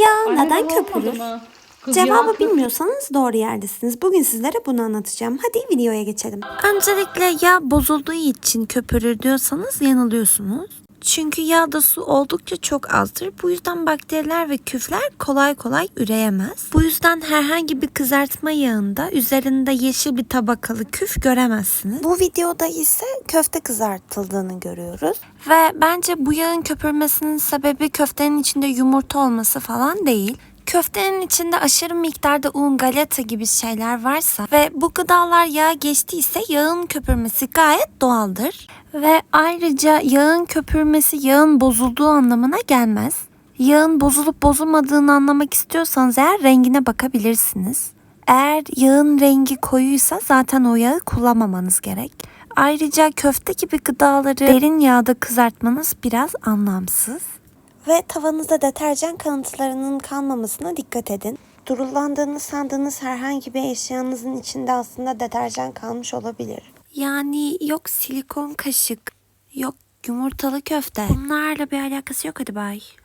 Yağ Anne, neden köpürür? mı? Kız yağ Cevabı bilmiyorsanız doğru yerdesiniz. Bugün sizlere bunu anlatacağım. Hadi videoya geçelim. Öncelikle yağ bozulduğu için köpürür diyorsanız yanılıyorsunuz. Çünkü yağda su oldukça çok azdır. Bu yüzden bakteriler ve küfler kolay kolay üreyemez. Bu yüzden herhangi bir kızartma yağında üzerinde yeşil bir tabakalı küf göremezsiniz. Bu videoda ise köfte kızartıldığını görüyoruz. Ve bence bu yağın köpürmesinin sebebi köftenin içinde yumurta olması falan değil. Köftenin içinde aşırı miktarda un, galeta gibi şeyler varsa ve bu gıdalar yağa geçtiyse yağın köpürmesi gayet doğaldır. Ve ayrıca yağın köpürmesi yağın bozulduğu anlamına gelmez. Yağın bozulup bozulmadığını anlamak istiyorsanız eğer rengine bakabilirsiniz. Eğer yağın rengi koyuysa zaten o yağı kullanmamanız gerek. Ayrıca köfte gibi gıdaları derin yağda kızartmanız biraz anlamsız. Ve tavanızda deterjan kalıntılarının kalmamasına dikkat edin. Durullandığını sandığınız herhangi bir eşyanızın içinde aslında deterjan kalmış olabilir. Yani yok silikon kaşık, yok yumurtalı köfte. Bunlarla bir alakası yok hadi bay.